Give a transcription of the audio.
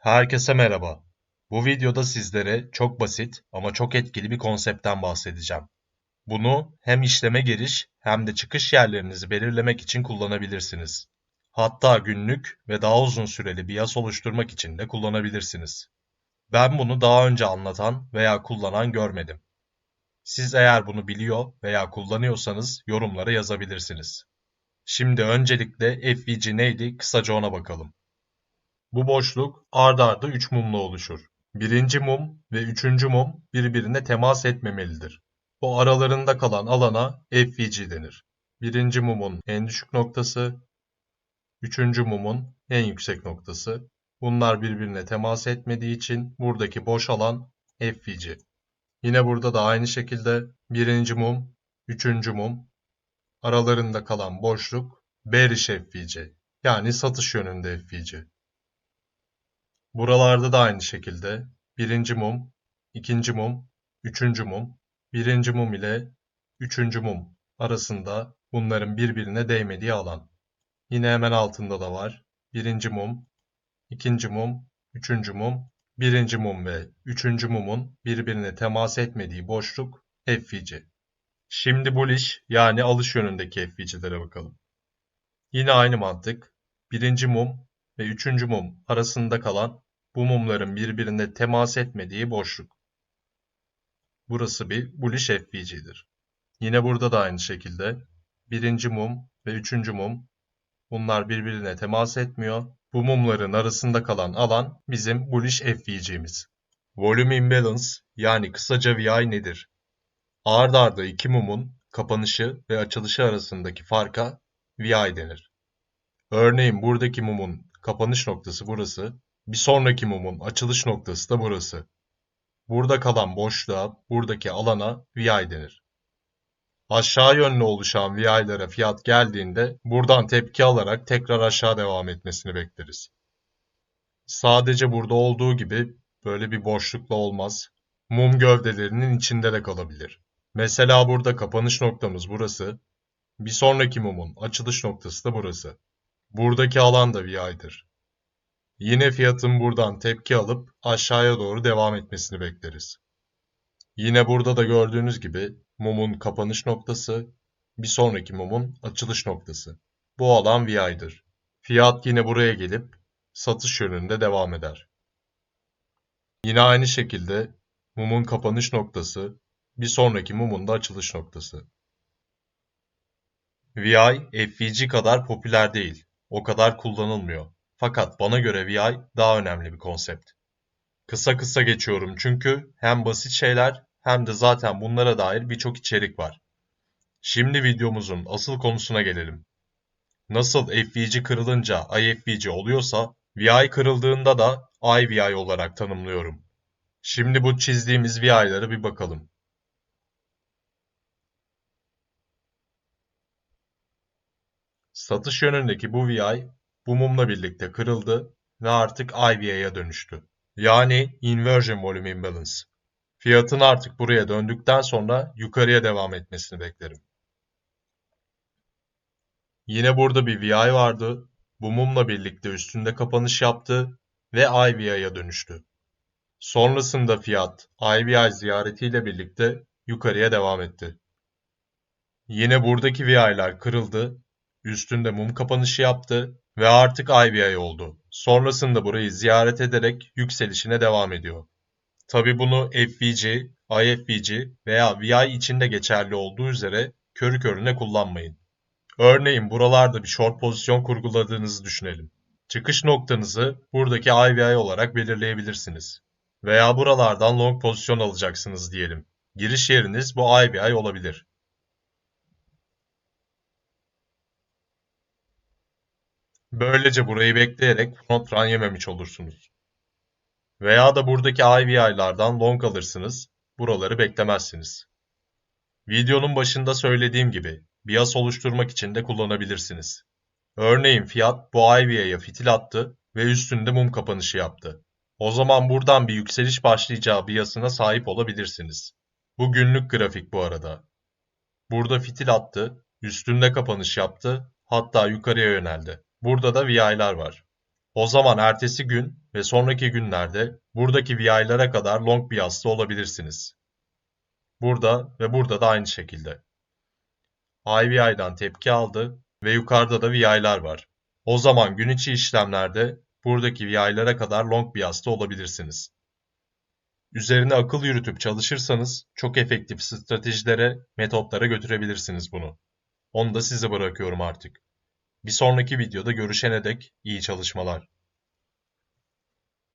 Herkese merhaba. Bu videoda sizlere çok basit ama çok etkili bir konseptten bahsedeceğim. Bunu hem işleme giriş hem de çıkış yerlerinizi belirlemek için kullanabilirsiniz. Hatta günlük ve daha uzun süreli bias oluşturmak için de kullanabilirsiniz. Ben bunu daha önce anlatan veya kullanan görmedim. Siz eğer bunu biliyor veya kullanıyorsanız yorumlara yazabilirsiniz. Şimdi öncelikle FVG neydi kısaca ona bakalım. Bu boşluk ard arda 3 mumla oluşur. Birinci mum ve üçüncü mum birbirine temas etmemelidir. Bu aralarında kalan alana FVG denir. Birinci mumun en düşük noktası, üçüncü mumun en yüksek noktası. Bunlar birbirine temas etmediği için buradaki boş alan FVG. Yine burada da aynı şekilde birinci mum, üçüncü mum, aralarında kalan boşluk bearish FVG yani satış yönünde FVG. Buralarda da aynı şekilde birinci mum, ikinci mum, üçüncü mum, birinci mum ile üçüncü mum arasında bunların birbirine değmediği alan. Yine hemen altında da var. Birinci mum, ikinci mum, üçüncü mum, birinci mum ve üçüncü mumun birbirine temas etmediği boşluk FVC. Şimdi bullish yani alış yönündeki FVC'lere bakalım. Yine aynı mantık. Birinci mum ve üçüncü mum arasında kalan bu mumların birbirine temas etmediği boşluk. Burası bir bullish FVG'dir. Yine burada da aynı şekilde birinci mum ve üçüncü mum bunlar birbirine temas etmiyor. Bu mumların arasında kalan alan bizim bullish FVG'miz. Volume imbalance yani kısaca VI nedir? Ard arda iki mumun kapanışı ve açılışı arasındaki farka VI denir. Örneğin buradaki mumun kapanış noktası burası, bir sonraki mumun açılış noktası da burası. Burada kalan boşluğa, buradaki alana VI denir. Aşağı yönlü oluşan VI'lere fiyat geldiğinde buradan tepki alarak tekrar aşağı devam etmesini bekleriz. Sadece burada olduğu gibi böyle bir boşlukla olmaz. Mum gövdelerinin içinde de kalabilir. Mesela burada kapanış noktamız burası. Bir sonraki mumun açılış noktası da burası. Buradaki alan da VI'dir. Yine fiyatın buradan tepki alıp aşağıya doğru devam etmesini bekleriz. Yine burada da gördüğünüz gibi mumun kapanış noktası, bir sonraki mumun açılış noktası. Bu alan VI'dir. Fiyat yine buraya gelip satış yönünde devam eder. Yine aynı şekilde mumun kapanış noktası, bir sonraki mumun da açılış noktası. VI, FVG kadar popüler değil. O kadar kullanılmıyor. Fakat bana göre VI daha önemli bir konsept. Kısa kısa geçiyorum çünkü hem basit şeyler hem de zaten bunlara dair birçok içerik var. Şimdi videomuzun asıl konusuna gelelim. Nasıl FVG kırılınca IFVG oluyorsa, VI kırıldığında da IVI olarak tanımlıyorum. Şimdi bu çizdiğimiz VI'ları bir bakalım. Satış yönündeki bu VI bu mumla birlikte kırıldı ve artık IVA'ya dönüştü. Yani Inversion Volume Imbalance. Fiyatın artık buraya döndükten sonra yukarıya devam etmesini beklerim. Yine burada bir VI vardı. Bu mumla birlikte üstünde kapanış yaptı ve IVA'ya dönüştü. Sonrasında fiyat IVI ziyaretiyle birlikte yukarıya devam etti. Yine buradaki VI'ler kırıldı, üstünde mum kapanışı yaptı ve artık IBI oldu. Sonrasında burayı ziyaret ederek yükselişine devam ediyor. Tabi bunu FVG, IFVG veya VI için de geçerli olduğu üzere körü körüne kullanmayın. Örneğin buralarda bir short pozisyon kurguladığınızı düşünelim. Çıkış noktanızı buradaki IVI olarak belirleyebilirsiniz. Veya buralardan long pozisyon alacaksınız diyelim. Giriş yeriniz bu IBI olabilir. Böylece burayı bekleyerek front yememiş olursunuz. Veya da buradaki IVI'lardan long alırsınız, buraları beklemezsiniz. Videonun başında söylediğim gibi bias oluşturmak için de kullanabilirsiniz. Örneğin fiyat bu IVA'ya fitil attı ve üstünde mum kapanışı yaptı. O zaman buradan bir yükseliş başlayacağı biasına sahip olabilirsiniz. Bu günlük grafik bu arada. Burada fitil attı, üstünde kapanış yaptı, hatta yukarıya yöneldi. Burada da VI'lar var. O zaman ertesi gün ve sonraki günlerde buradaki VI'lara kadar long bias'ta olabilirsiniz. Burada ve burada da aynı şekilde. IVI'dan tepki aldı ve yukarıda da VI'lar var. O zaman gün içi işlemlerde buradaki VI'lara kadar long bias'ta olabilirsiniz. Üzerine akıl yürütüp çalışırsanız çok efektif stratejilere, metotlara götürebilirsiniz bunu. Onu da size bırakıyorum artık. Bir sonraki videoda görüşene dek iyi çalışmalar.